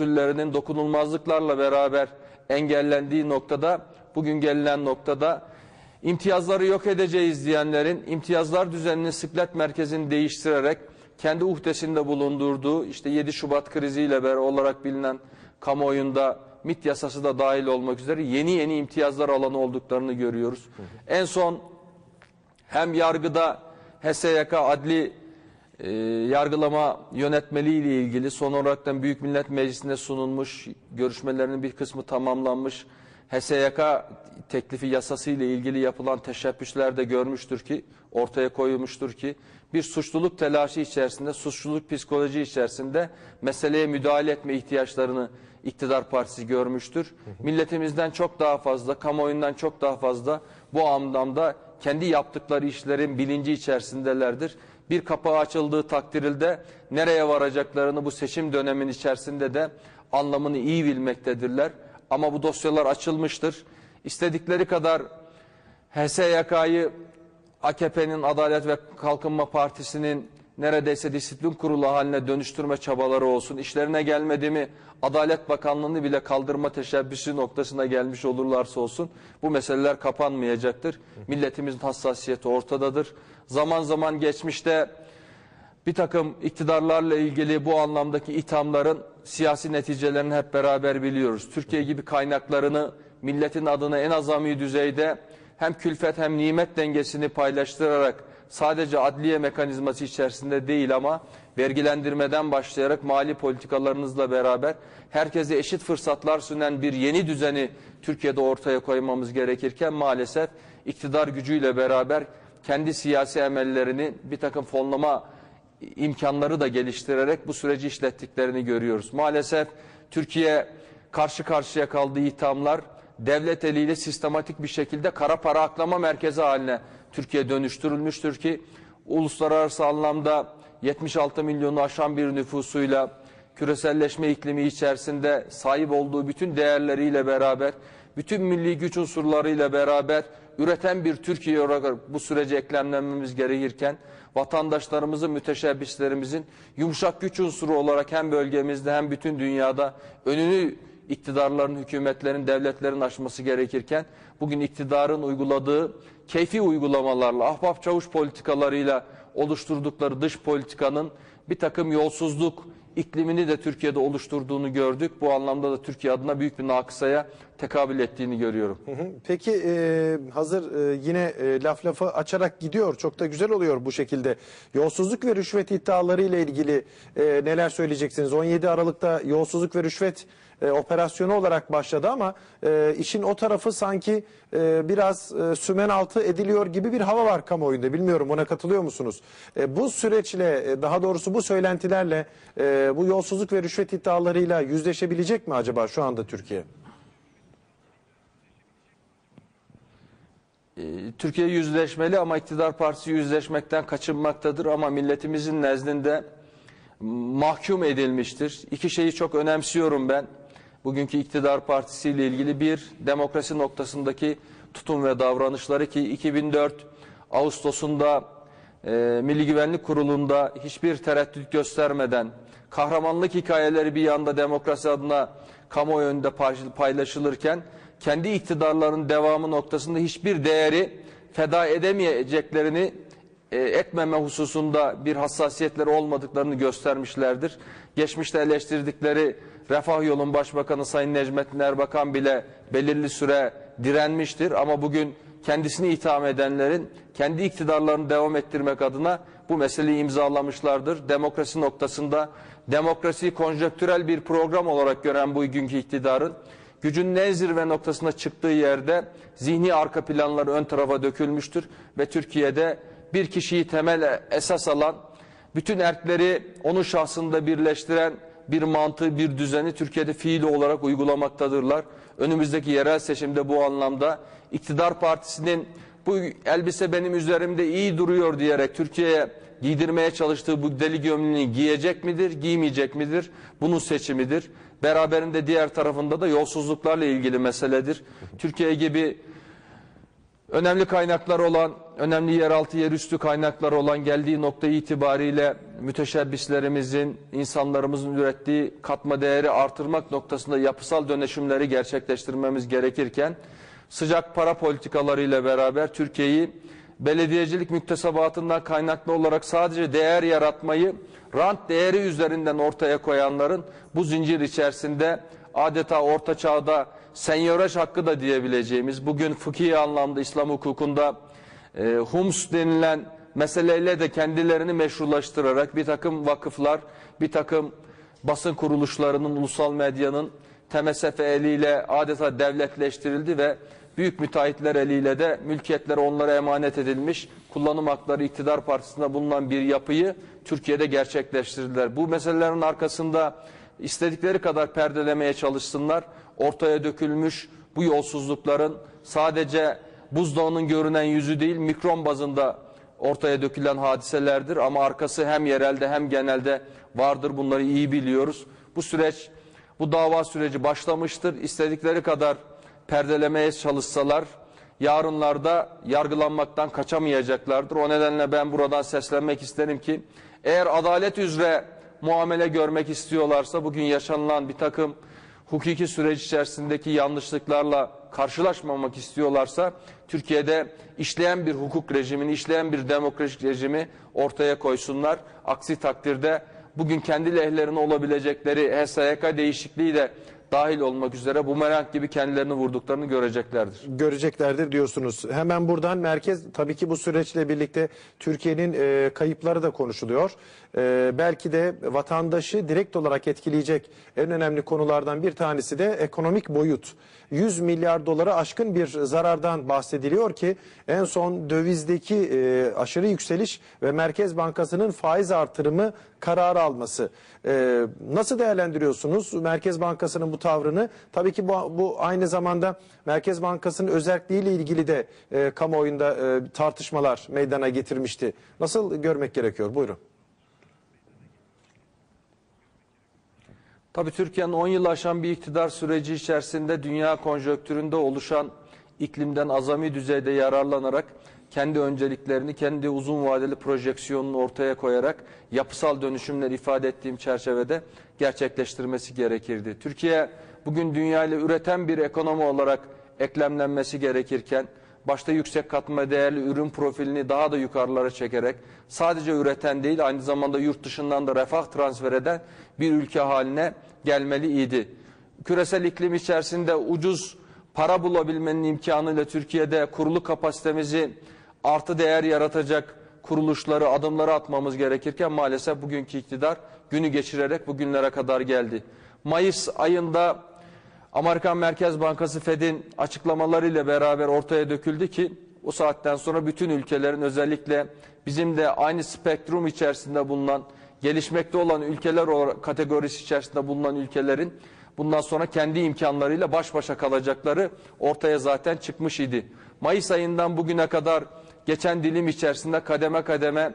usullerinin dokunulmazlıklarla beraber engellendiği noktada bugün gelinen noktada imtiyazları yok edeceğiz diyenlerin imtiyazlar düzenini sıklet merkezini değiştirerek kendi uhdesinde bulundurduğu işte 7 Şubat kriziyle beraber olarak bilinen kamuoyunda MİT yasası da dahil olmak üzere yeni yeni imtiyazlar alanı olduklarını görüyoruz. En son hem yargıda HSYK adli e, yargılama yönetmeliği ile ilgili son olaraktan Büyük Millet Meclisi'nde sunulmuş görüşmelerinin bir kısmı tamamlanmış. HSYK teklifi yasası ile ilgili yapılan teşebbüsler de görmüştür ki ortaya koyulmuştur ki bir suçluluk telaşı içerisinde suçluluk psikoloji içerisinde meseleye müdahale etme ihtiyaçlarını iktidar partisi görmüştür. Milletimizden çok daha fazla, kamuoyundan çok daha fazla bu anlamda kendi yaptıkları işlerin bilinci içerisindelerdir. Bir kapağı açıldığı takdirilde nereye varacaklarını bu seçim dönemin içerisinde de anlamını iyi bilmektedirler. Ama bu dosyalar açılmıştır. İstedikleri kadar HSYK'yı AKP'nin Adalet ve Kalkınma Partisi'nin neredeyse disiplin kurulu haline dönüştürme çabaları olsun. İşlerine gelmedi mi Adalet Bakanlığı'nı bile kaldırma teşebbüsü noktasına gelmiş olurlarsa olsun bu meseleler kapanmayacaktır. Milletimizin hassasiyeti ortadadır. Zaman zaman geçmişte bir takım iktidarlarla ilgili bu anlamdaki ithamların siyasi neticelerini hep beraber biliyoruz. Türkiye gibi kaynaklarını milletin adına en azami düzeyde hem külfet hem nimet dengesini paylaştırarak sadece adliye mekanizması içerisinde değil ama vergilendirmeden başlayarak mali politikalarınızla beraber herkese eşit fırsatlar sunan bir yeni düzeni Türkiye'de ortaya koymamız gerekirken maalesef iktidar gücüyle beraber kendi siyasi emellerini bir takım fonlama imkanları da geliştirerek bu süreci işlettiklerini görüyoruz. Maalesef Türkiye karşı karşıya kaldığı ithamlar devlet eliyle sistematik bir şekilde kara para aklama merkezi haline Türkiye dönüştürülmüştür ki uluslararası anlamda 76 milyonu aşan bir nüfusuyla küreselleşme iklimi içerisinde sahip olduğu bütün değerleriyle beraber bütün milli güç unsurlarıyla beraber üreten bir Türkiye olarak bu sürece eklemlenmemiz gerekirken vatandaşlarımızın, müteşebbislerimizin yumuşak güç unsuru olarak hem bölgemizde hem bütün dünyada önünü iktidarların, hükümetlerin, devletlerin aşması gerekirken bugün iktidarın uyguladığı keyfi uygulamalarla, ahbap çavuş politikalarıyla oluşturdukları dış politikanın bir takım yolsuzluk iklimini de Türkiye'de oluşturduğunu gördük. Bu anlamda da Türkiye adına büyük bir nakısaya tekabül ettiğini görüyorum. Peki e, hazır e, yine e, laf lafı açarak gidiyor. Çok da güzel oluyor bu şekilde. Yolsuzluk ve rüşvet iddiaları ile ilgili e, neler söyleyeceksiniz? 17 Aralık'ta yolsuzluk ve rüşvet e, operasyonu olarak başladı ama e, işin o tarafı sanki e, biraz e, sümen altı ediliyor gibi bir hava var kamuoyunda. Bilmiyorum ona katılıyor musunuz? E, bu süreçle e, daha doğrusu bu söylentilerle e, bu yolsuzluk ve rüşvet iddialarıyla yüzleşebilecek mi acaba şu anda Türkiye? Ee, Türkiye yüzleşmeli ama iktidar partisi yüzleşmekten kaçınmaktadır ama milletimizin nezdinde mahkum edilmiştir. İki şeyi çok önemsiyorum ben. Bugünkü iktidar partisiyle ilgili bir demokrasi noktasındaki tutum ve davranışları ki 2004 Ağustos'unda e, Milli Güvenlik Kurulu'nda hiçbir tereddüt göstermeden kahramanlık hikayeleri bir yanda demokrasi adına kamuoyu önünde paylaşılırken kendi iktidarlarının devamı noktasında hiçbir değeri feda edemeyeceklerini e, etmeme hususunda bir hassasiyetleri olmadıklarını göstermişlerdir. Geçmişte eleştirdikleri Refah Yolun Başbakanı Sayın Necmettin Erbakan bile belirli süre direnmiştir ama bugün kendisini itham edenlerin kendi iktidarlarını devam ettirmek adına bu meseleyi imzalamışlardır. Demokrasi noktasında demokrasiyi konjöktürel bir program olarak gören bu günkü iktidarın gücün en zirve noktasına çıktığı yerde zihni arka planlar ön tarafa dökülmüştür ve Türkiye'de bir kişiyi temel esas alan bütün erkleri onun şahsında birleştiren bir mantığı, bir düzeni Türkiye'de fiili olarak uygulamaktadırlar. Önümüzdeki yerel seçimde bu anlamda iktidar partisinin bu elbise benim üzerimde iyi duruyor diyerek Türkiye'ye giydirmeye çalıştığı bu deli gömleğini giyecek midir, giymeyecek midir? Bunun seçimidir. Beraberinde diğer tarafında da yolsuzluklarla ilgili meseledir. Türkiye gibi önemli kaynaklar olan, önemli yeraltı yerüstü kaynaklar olan geldiği nokta itibariyle müteşebbislerimizin, insanlarımızın ürettiği katma değeri artırmak noktasında yapısal dönüşümleri gerçekleştirmemiz gerekirken sıcak para politikalarıyla beraber Türkiye'yi belediyecilik müktesebatından kaynaklı olarak sadece değer yaratmayı rant değeri üzerinden ortaya koyanların bu zincir içerisinde adeta orta çağda senyoraj hakkı da diyebileceğimiz bugün fıkhi anlamda İslam hukukunda e, hums denilen meseleyle de kendilerini meşrulaştırarak bir takım vakıflar, bir takım basın kuruluşlarının, ulusal medyanın TMSF eliyle adeta devletleştirildi ve büyük müteahhitler eliyle de mülkiyetler onlara emanet edilmiş, kullanım hakları iktidar partisinde bulunan bir yapıyı Türkiye'de gerçekleştirdiler. Bu meselelerin arkasında istedikleri kadar perdelemeye çalışsınlar. Ortaya dökülmüş bu yolsuzlukların sadece buzdağının görünen yüzü değil mikron bazında ortaya dökülen hadiselerdir. Ama arkası hem yerelde hem genelde vardır. Bunları iyi biliyoruz. Bu süreç, bu dava süreci başlamıştır. İstedikleri kadar perdelemeye çalışsalar yarınlarda yargılanmaktan kaçamayacaklardır. O nedenle ben buradan seslenmek isterim ki eğer adalet üzere muamele görmek istiyorlarsa bugün yaşanılan bir takım hukuki süreç içerisindeki yanlışlıklarla karşılaşmamak istiyorlarsa Türkiye'de işleyen bir hukuk rejimini, işleyen bir demokratik rejimi ortaya koysunlar. Aksi takdirde bugün kendi lehlerine olabilecekleri HSYK değişikliği de dahil olmak üzere bumerang gibi kendilerini vurduklarını göreceklerdir. göreceklerdir diyorsunuz. Hemen buradan merkez tabii ki bu süreçle birlikte Türkiye'nin e, kayıpları da konuşuluyor. E, belki de vatandaşı direkt olarak etkileyecek en önemli konulardan bir tanesi de ekonomik boyut. 100 milyar dolara aşkın bir zarardan bahsediliyor ki en son dövizdeki e, aşırı yükseliş ve Merkez Bankası'nın faiz artırımı kararı alması. E, nasıl değerlendiriyorsunuz Merkez Bankası'nın bu tavrını? Tabii ki bu, bu aynı zamanda Merkez Bankası'nın özelliğiyle ilgili de e, kamuoyunda e, tartışmalar meydana getirmişti. Nasıl görmek gerekiyor? Buyurun. Tabii Türkiye'nin 10 yıl aşan bir iktidar süreci içerisinde dünya konjonktüründe oluşan iklimden azami düzeyde yararlanarak kendi önceliklerini, kendi uzun vadeli projeksiyonunu ortaya koyarak yapısal dönüşümler ifade ettiğim çerçevede gerçekleştirmesi gerekirdi. Türkiye bugün dünya ile üreten bir ekonomi olarak eklemlenmesi gerekirken başta yüksek katma değerli ürün profilini daha da yukarılara çekerek sadece üreten değil aynı zamanda yurt dışından da refah transfer eden bir ülke haline gelmeliydi. Küresel iklim içerisinde ucuz para bulabilmenin imkanıyla Türkiye'de kurulu kapasitemizi artı değer yaratacak kuruluşları, adımları atmamız gerekirken maalesef bugünkü iktidar günü geçirerek bugünlere kadar geldi. Mayıs ayında Amerikan Merkez Bankası Fed'in açıklamalarıyla beraber ortaya döküldü ki o saatten sonra bütün ülkelerin özellikle bizim de aynı spektrum içerisinde bulunan gelişmekte olan ülkeler olarak kategorisi içerisinde bulunan ülkelerin bundan sonra kendi imkanlarıyla baş başa kalacakları ortaya zaten çıkmış idi. Mayıs ayından bugüne kadar geçen dilim içerisinde kademe kademe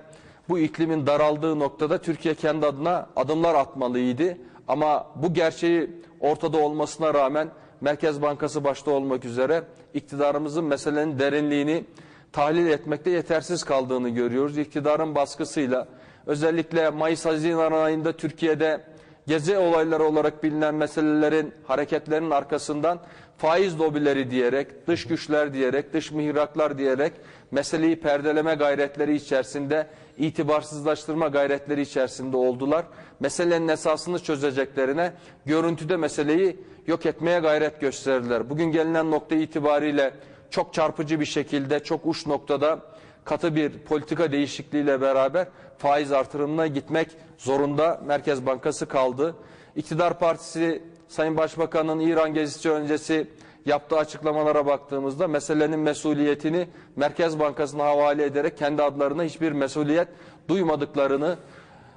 bu iklimin daraldığı noktada Türkiye kendi adına adımlar atmalıydı. Ama bu gerçeği ortada olmasına rağmen Merkez Bankası başta olmak üzere iktidarımızın meselenin derinliğini tahlil etmekte yetersiz kaldığını görüyoruz. İktidarın baskısıyla özellikle Mayıs-Haziran ayında Türkiye'de gezi olayları olarak bilinen meselelerin hareketlerin arkasından faiz lobileri diyerek, dış güçler diyerek, dış mihraklar diyerek meseleyi perdeleme gayretleri içerisinde, itibarsızlaştırma gayretleri içerisinde oldular. Meselenin esasını çözeceklerine görüntüde meseleyi yok etmeye gayret gösterdiler. Bugün gelinen nokta itibariyle çok çarpıcı bir şekilde, çok uç noktada katı bir politika değişikliğiyle beraber faiz artırımına gitmek zorunda Merkez Bankası kaldı. İktidar Partisi Sayın Başbakan'ın İran gezisi öncesi yaptığı açıklamalara baktığımızda meselenin mesuliyetini Merkez Bankası'na havale ederek kendi adlarına hiçbir mesuliyet duymadıklarını,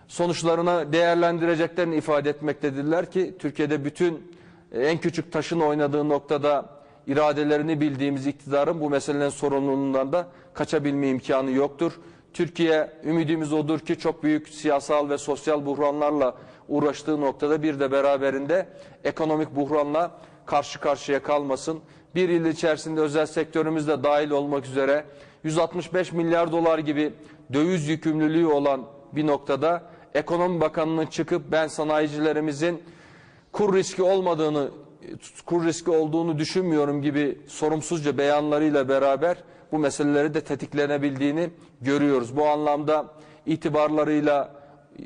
sonuçlarını değerlendireceklerini ifade etmektedirler ki Türkiye'de bütün e, en küçük taşın oynadığı noktada iradelerini bildiğimiz iktidarın bu meselenin sorumluluğundan da kaçabilme imkanı yoktur. Türkiye ümidimiz odur ki çok büyük siyasal ve sosyal buhranlarla uğraştığı noktada bir de beraberinde ekonomik buhranla karşı karşıya kalmasın. Bir yıl içerisinde özel sektörümüz de dahil olmak üzere 165 milyar dolar gibi döviz yükümlülüğü olan bir noktada Ekonomi Bakanı'nın çıkıp ben sanayicilerimizin kur riski olmadığını, kur riski olduğunu düşünmüyorum gibi sorumsuzca beyanlarıyla beraber bu meseleleri de tetiklenebildiğini görüyoruz. Bu anlamda itibarlarıyla e,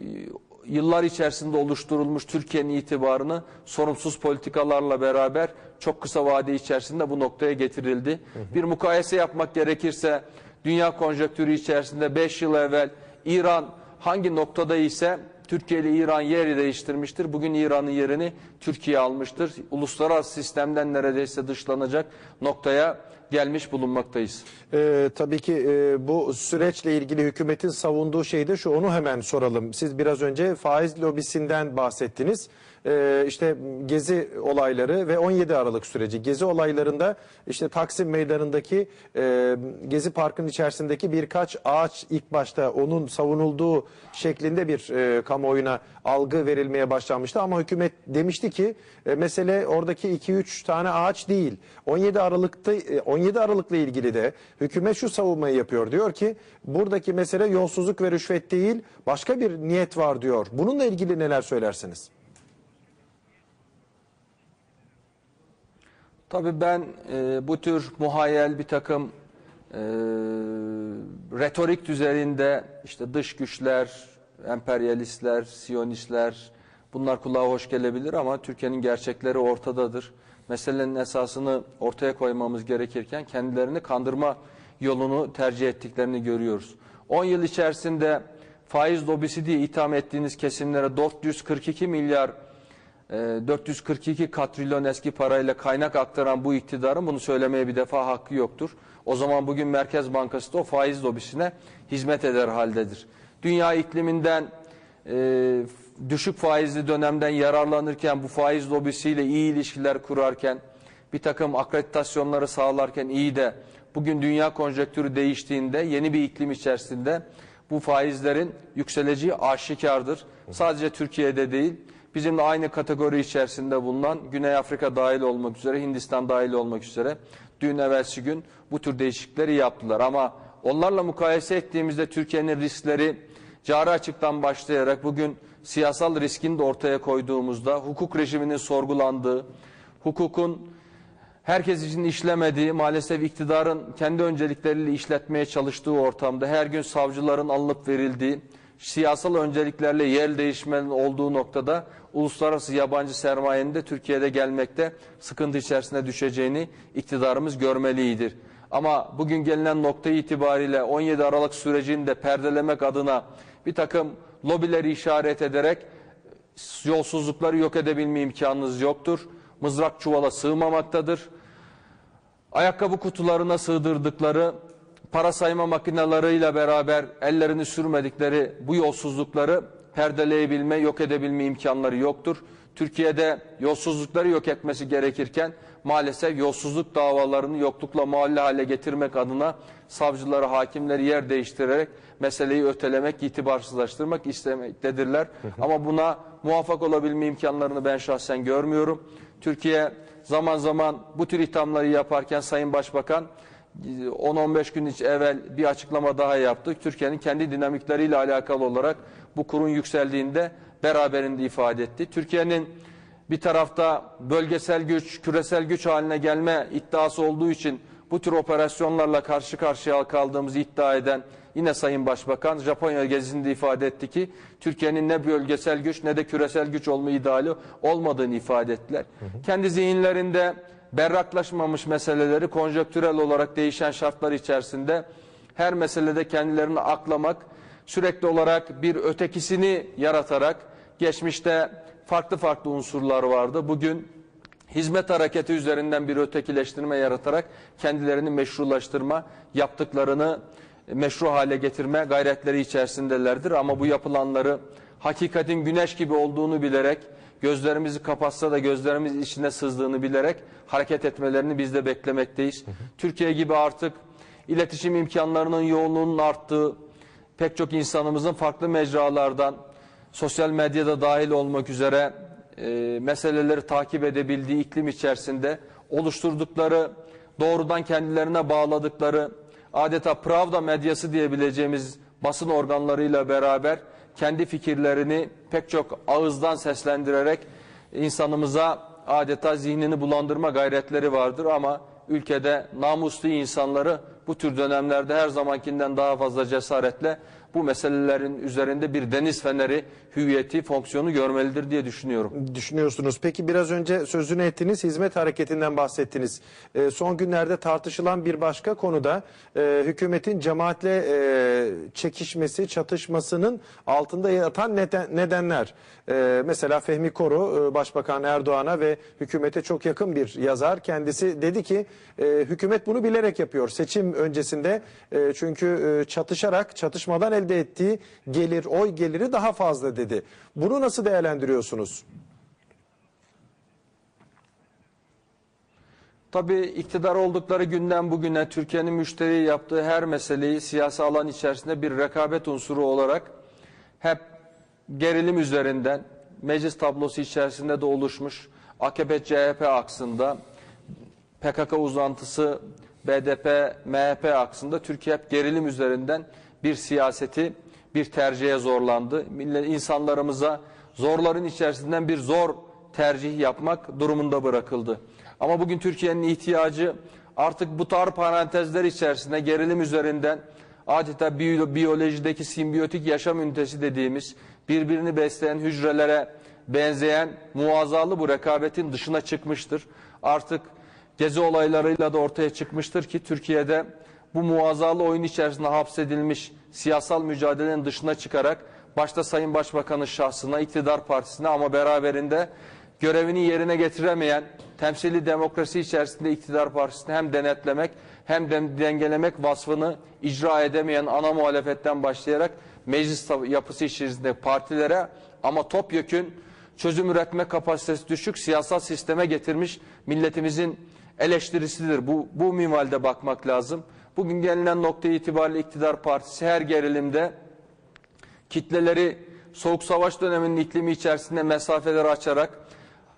yıllar içerisinde oluşturulmuş Türkiye'nin itibarını sorumsuz politikalarla beraber çok kısa vade içerisinde bu noktaya getirildi. Bir mukayese yapmak gerekirse dünya konjonktürü içerisinde 5 yıl evvel İran hangi noktada ise Türkiye ile İran yer değiştirmiştir. Bugün İran'ın yerini Türkiye almıştır. Uluslararası sistemden neredeyse dışlanacak noktaya gelmiş bulunmaktayız. Ee, tabii ki e, bu süreçle ilgili hükümetin savunduğu şey de şu onu hemen soralım. Siz biraz önce faiz lobisinden bahsettiniz. Ee, işte gezi olayları ve 17 Aralık süreci. Gezi olaylarında işte Taksim Meydanı'ndaki e, Gezi Parkı'nın içerisindeki birkaç ağaç ilk başta onun savunulduğu şeklinde bir e, kamuoyuna algı verilmeye başlanmıştı. Ama hükümet demişti ki e, mesele oradaki 2-3 tane ağaç değil. 17 Aralık'ta e, 17 Aralık'la ilgili de hükümet şu savunmayı yapıyor. Diyor ki buradaki mesele yolsuzluk ve rüşvet değil başka bir niyet var diyor. Bununla ilgili neler söylersiniz? Tabii ben e, bu tür muhayyel bir takım e, retorik düzeyinde işte dış güçler, emperyalistler, siyonistler bunlar kulağa hoş gelebilir ama Türkiye'nin gerçekleri ortadadır. Meselenin esasını ortaya koymamız gerekirken kendilerini kandırma yolunu tercih ettiklerini görüyoruz. 10 yıl içerisinde faiz lobisi diye itham ettiğiniz kesimlere 442 milyar 442 katrilyon eski parayla kaynak aktaran bu iktidarın bunu söylemeye bir defa hakkı yoktur. O zaman bugün Merkez Bankası da o faiz lobisine hizmet eder haldedir. Dünya ikliminden e, düşük faizli dönemden yararlanırken bu faiz lobisiyle iyi ilişkiler kurarken bir takım akreditasyonları sağlarken iyi de bugün dünya konjektürü değiştiğinde yeni bir iklim içerisinde bu faizlerin yükseleceği aşikardır. Sadece Türkiye'de değil bizimle aynı kategori içerisinde bulunan Güney Afrika dahil olmak üzere Hindistan dahil olmak üzere dün evvelsi gün bu tür değişiklikleri yaptılar. Ama onlarla mukayese ettiğimizde Türkiye'nin riskleri cari açıktan başlayarak bugün siyasal riskini de ortaya koyduğumuzda hukuk rejiminin sorgulandığı, hukukun herkes için işlemediği, maalesef iktidarın kendi öncelikleriyle işletmeye çalıştığı ortamda her gün savcıların alınıp verildiği, siyasal önceliklerle yer değişmenin olduğu noktada uluslararası yabancı sermayenin de Türkiye'de gelmekte sıkıntı içerisine düşeceğini iktidarımız görmelidir. Ama bugün gelinen nokta itibariyle 17 Aralık sürecini de perdelemek adına bir takım lobileri işaret ederek yolsuzlukları yok edebilme imkanınız yoktur. Mızrak çuvala sığmamaktadır. Ayakkabı kutularına sığdırdıkları para sayma makineleriyle beraber ellerini sürmedikleri bu yolsuzlukları perdeleyebilme, yok edebilme imkanları yoktur. Türkiye'de yolsuzlukları yok etmesi gerekirken maalesef yolsuzluk davalarını yoklukla mahalle hale getirmek adına savcıları, hakimleri yer değiştirerek meseleyi ötelemek, itibarsızlaştırmak istemektedirler. Ama buna muvaffak olabilme imkanlarını ben şahsen görmüyorum. Türkiye zaman zaman bu tür ithamları yaparken Sayın Başbakan 10-15 gün evvel bir açıklama daha yaptı. Türkiye'nin kendi dinamikleriyle alakalı olarak bu kurun yükseldiğinde beraberinde ifade etti. Türkiye'nin bir tarafta bölgesel güç, küresel güç haline gelme iddiası olduğu için bu tür operasyonlarla karşı karşıya kaldığımızı iddia eden yine Sayın Başbakan Japonya gezisinde ifade etti ki Türkiye'nin ne bölgesel güç ne de küresel güç olma ideali olmadığını ifade ettiler. Hı hı. Kendi zihinlerinde berraklaşmamış meseleleri konjöktürel olarak değişen şartlar içerisinde her meselede kendilerini aklamak, sürekli olarak bir ötekisini yaratarak geçmişte farklı farklı unsurlar vardı. Bugün hizmet hareketi üzerinden bir ötekileştirme yaratarak kendilerini meşrulaştırma, yaptıklarını meşru hale getirme gayretleri içerisindelerdir. Ama bu yapılanları hakikatin güneş gibi olduğunu bilerek, gözlerimizi kapatsa da gözlerimiz içine sızdığını bilerek hareket etmelerini biz de beklemekteyiz. Hı hı. Türkiye gibi artık iletişim imkanlarının yoğunluğunun arttığı, pek çok insanımızın farklı mecralardan, sosyal medyada dahil olmak üzere e, meseleleri takip edebildiği iklim içerisinde oluşturdukları, doğrudan kendilerine bağladıkları, adeta Pravda medyası diyebileceğimiz basın organlarıyla beraber kendi fikirlerini pek çok ağızdan seslendirerek insanımıza adeta zihnini bulandırma gayretleri vardır. Ama ülkede namuslu insanları bu tür dönemlerde her zamankinden daha fazla cesaretle bu meselelerin üzerinde bir deniz feneri hüviyeti, fonksiyonu görmelidir diye düşünüyorum. düşünüyorsunuz. Peki biraz önce sözünü ettiğiniz hizmet hareketinden bahsettiniz. Ee, son günlerde tartışılan bir başka konuda e, hükümetin cemaatle e, çekişmesi, çatışmasının altında yatan neden, nedenler. E, mesela Fehmi Koru, e, Başbakan Erdoğan'a ve hükümete çok yakın bir yazar. Kendisi dedi ki e, hükümet bunu bilerek yapıyor. Seçim öncesinde e, çünkü e, çatışarak, çatışmadan elde ettiği gelir, oy geliri daha fazla dedi. Bunu nasıl değerlendiriyorsunuz? Tabii iktidar oldukları günden bugüne Türkiye'nin müşteri yaptığı her meseleyi siyasi alan içerisinde bir rekabet unsuru olarak hep gerilim üzerinden meclis tablosu içerisinde de oluşmuş AKP-CHP aksında PKK uzantısı BDP, MHP aksında Türkiye hep gerilim üzerinden bir siyaseti, bir tercihe zorlandı. Millet, insanlarımıza zorların içerisinden bir zor tercih yapmak durumunda bırakıldı. Ama bugün Türkiye'nin ihtiyacı artık bu tar parantezler içerisinde gerilim üzerinden adeta biyo- biyolojideki simbiyotik yaşam ünitesi dediğimiz birbirini besleyen hücrelere benzeyen muazzalı bu rekabetin dışına çıkmıştır. Artık gezi olaylarıyla da ortaya çıkmıştır ki Türkiye'de bu muazzalı oyun içerisinde hapsedilmiş siyasal mücadelenin dışına çıkarak başta Sayın Başbakan'ın şahsına, iktidar partisine ama beraberinde görevini yerine getiremeyen temsili demokrasi içerisinde iktidar partisini hem denetlemek hem de dengelemek vasfını icra edemeyen ana muhalefetten başlayarak meclis yapısı içerisinde partilere ama topyekün çözüm üretme kapasitesi düşük siyasal sisteme getirmiş milletimizin eleştirisidir. Bu, bu minvalde bakmak lazım. Bugün gelinen nokta itibariyle iktidar partisi her gerilimde kitleleri soğuk savaş döneminin iklimi içerisinde mesafeler açarak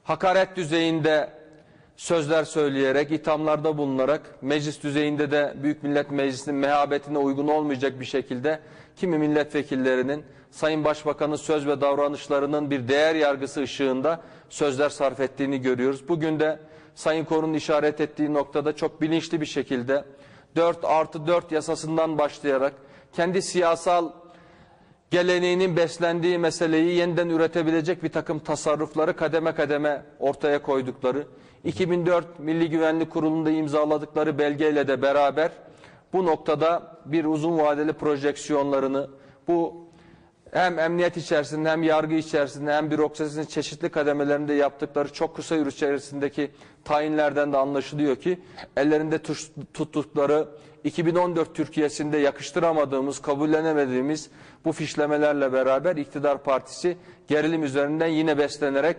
hakaret düzeyinde sözler söyleyerek, ithamlarda bulunarak meclis düzeyinde de Büyük Millet Meclisi'nin mehabetine uygun olmayacak bir şekilde kimi milletvekillerinin Sayın Başbakan'ın söz ve davranışlarının bir değer yargısı ışığında sözler sarf ettiğini görüyoruz. Bugün de Sayın Korun işaret ettiği noktada çok bilinçli bir şekilde 4 artı 4 yasasından başlayarak kendi siyasal geleneğinin beslendiği meseleyi yeniden üretebilecek bir takım tasarrufları kademe kademe ortaya koydukları, 2004 Milli Güvenlik Kurulu'nda imzaladıkları belgeyle de beraber bu noktada bir uzun vadeli projeksiyonlarını, bu hem emniyet içerisinde hem yargı içerisinde hem bürokrasinin çeşitli kademelerinde yaptıkları çok kısa yürü içerisindeki tayinlerden de anlaşılıyor ki ellerinde tuttukları 2014 Türkiye'sinde yakıştıramadığımız, kabullenemediğimiz bu fişlemelerle beraber iktidar partisi gerilim üzerinden yine beslenerek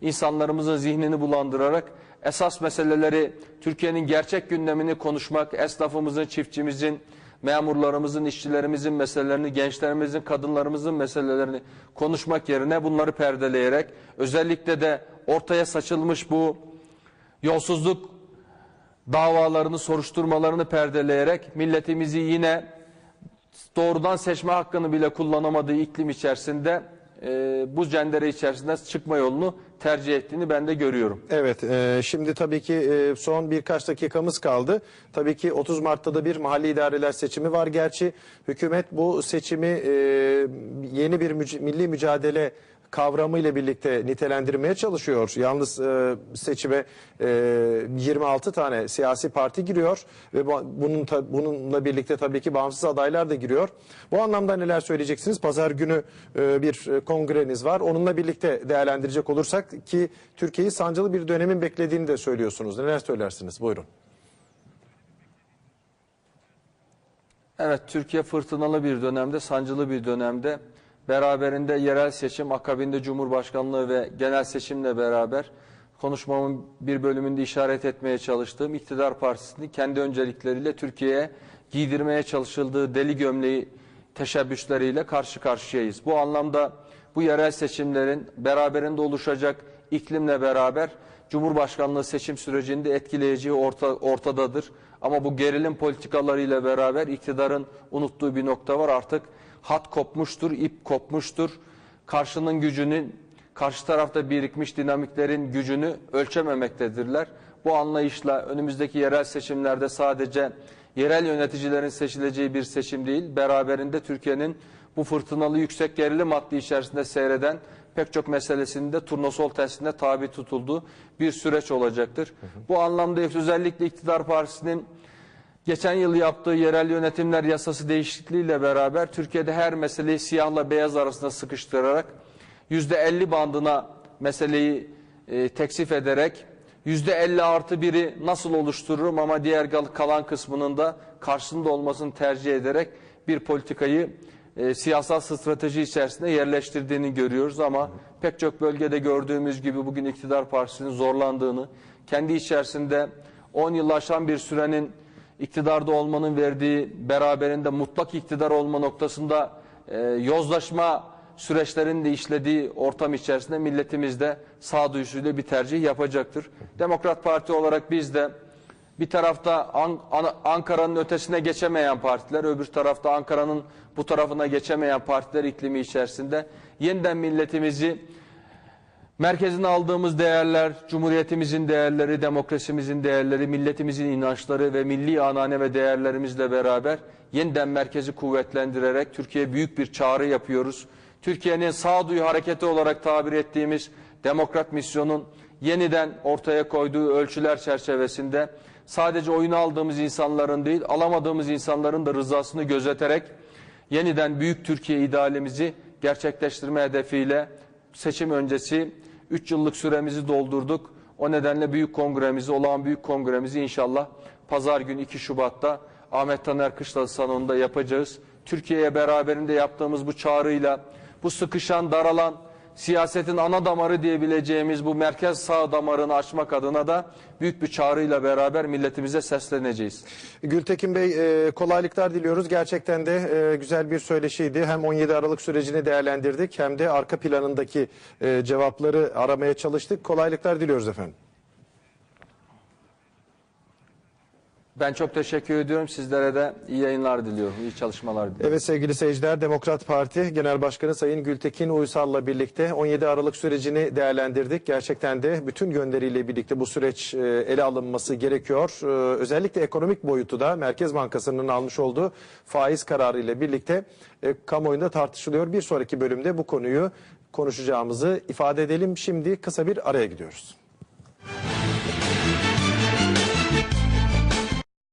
insanlarımızın zihnini bulandırarak esas meseleleri Türkiye'nin gerçek gündemini konuşmak, esnafımızın, çiftçimizin, memurlarımızın, işçilerimizin meselelerini, gençlerimizin, kadınlarımızın meselelerini konuşmak yerine bunları perdeleyerek özellikle de ortaya saçılmış bu yolsuzluk davalarını, soruşturmalarını perdeleyerek milletimizi yine doğrudan seçme hakkını bile kullanamadığı iklim içerisinde e, bu cendere içerisinde çıkma yolunu tercih ettiğini ben de görüyorum. Evet, e, şimdi tabii ki e, son birkaç dakikamız kaldı. Tabii ki 30 Mart'ta da bir mahalli idareler seçimi var. Gerçi hükümet bu seçimi e, yeni bir müc- milli mücadele kavramıyla birlikte nitelendirmeye çalışıyor. Yalnız e, seçime e, 26 tane siyasi parti giriyor ve bu- bunun ta- bununla birlikte tabii ki bağımsız adaylar da giriyor. Bu anlamda neler söyleyeceksiniz? Pazar günü e, bir e, kongreniz var. Onunla birlikte değerlendirecek olursak ki Türkiye'yi sancılı bir dönemin beklediğini de söylüyorsunuz. Neler söylersiniz? Buyurun. Evet, Türkiye fırtınalı bir dönemde, sancılı bir dönemde beraberinde yerel seçim, akabinde Cumhurbaşkanlığı ve genel seçimle beraber konuşmamın bir bölümünde işaret etmeye çalıştığım iktidar partisini kendi öncelikleriyle Türkiye'ye giydirmeye çalışıldığı deli gömleği teşebbüsleriyle karşı karşıyayız. Bu anlamda bu yerel seçimlerin beraberinde oluşacak iklimle beraber Cumhurbaşkanlığı seçim sürecinde etkileyeceği orta, ortadadır. Ama bu gerilim politikalarıyla beraber iktidarın unuttuğu bir nokta var artık hat kopmuştur, ip kopmuştur. Karşının gücünün, karşı tarafta birikmiş dinamiklerin gücünü ölçememektedirler. Bu anlayışla önümüzdeki yerel seçimlerde sadece yerel yöneticilerin seçileceği bir seçim değil, beraberinde Türkiye'nin bu fırtınalı yüksek gerilim hattı içerisinde seyreden pek çok meselesinin de turnusol testine tabi tutulduğu bir süreç olacaktır. Bu anlamda özellikle iktidar partisinin Geçen yıl yaptığı yerel yönetimler yasası değişikliğiyle beraber Türkiye'de her meseleyi siyahla beyaz arasında sıkıştırarak %50 bandına meseleyi e, teksif ederek %50 artı biri nasıl oluştururum ama diğer kalan kısmının da karşısında olmasını tercih ederek bir politikayı e, siyasal strateji içerisinde yerleştirdiğini görüyoruz. Ama pek çok bölgede gördüğümüz gibi bugün iktidar partisinin zorlandığını, kendi içerisinde 10 yıl bir sürenin iktidarda olmanın verdiği beraberinde mutlak iktidar olma noktasında e, yozlaşma süreçlerinin de işlediği ortam içerisinde milletimiz de sağduyusuyla bir tercih yapacaktır. Demokrat Parti olarak biz de bir tarafta An- An- Ankara'nın ötesine geçemeyen partiler, öbür tarafta Ankara'nın bu tarafına geçemeyen partiler iklimi içerisinde yeniden milletimizi Merkezine aldığımız değerler, Cumhuriyetimizin değerleri, demokrasimizin değerleri, milletimizin inançları ve milli anane ve değerlerimizle beraber yeniden merkezi kuvvetlendirerek Türkiye'ye büyük bir çağrı yapıyoruz. Türkiye'nin sağduyu hareketi olarak tabir ettiğimiz demokrat misyonun yeniden ortaya koyduğu ölçüler çerçevesinde sadece oyunu aldığımız insanların değil, alamadığımız insanların da rızasını gözeterek yeniden büyük Türkiye idealimizi gerçekleştirme hedefiyle seçim öncesi 3 yıllık süremizi doldurduk. O nedenle büyük kongremizi, olağan büyük kongremizi inşallah pazar günü 2 Şubat'ta Ahmet Taner Kışlalı salonunda yapacağız. Türkiye'ye beraberinde yaptığımız bu çağrıyla bu sıkışan, daralan siyasetin ana damarı diyebileceğimiz bu merkez sağ damarını açmak adına da büyük bir çağrıyla beraber milletimize sesleneceğiz. Gültekin Bey e, kolaylıklar diliyoruz. Gerçekten de e, güzel bir söyleşiydi. Hem 17 Aralık sürecini değerlendirdik hem de arka planındaki e, cevapları aramaya çalıştık. Kolaylıklar diliyoruz efendim. Ben çok teşekkür ediyorum. Sizlere de iyi yayınlar diliyorum, iyi çalışmalar diliyorum. Evet sevgili seyirciler Demokrat Parti Genel Başkanı Sayın Gültekin Uysal'la birlikte 17 Aralık sürecini değerlendirdik. Gerçekten de bütün yönleriyle birlikte bu süreç e, ele alınması gerekiyor. E, Özellikle ekonomik boyutu da Merkez Bankası'nın almış olduğu faiz kararı ile birlikte e, kamuoyunda tartışılıyor. Bir sonraki bölümde bu konuyu konuşacağımızı ifade edelim. Şimdi kısa bir araya gidiyoruz.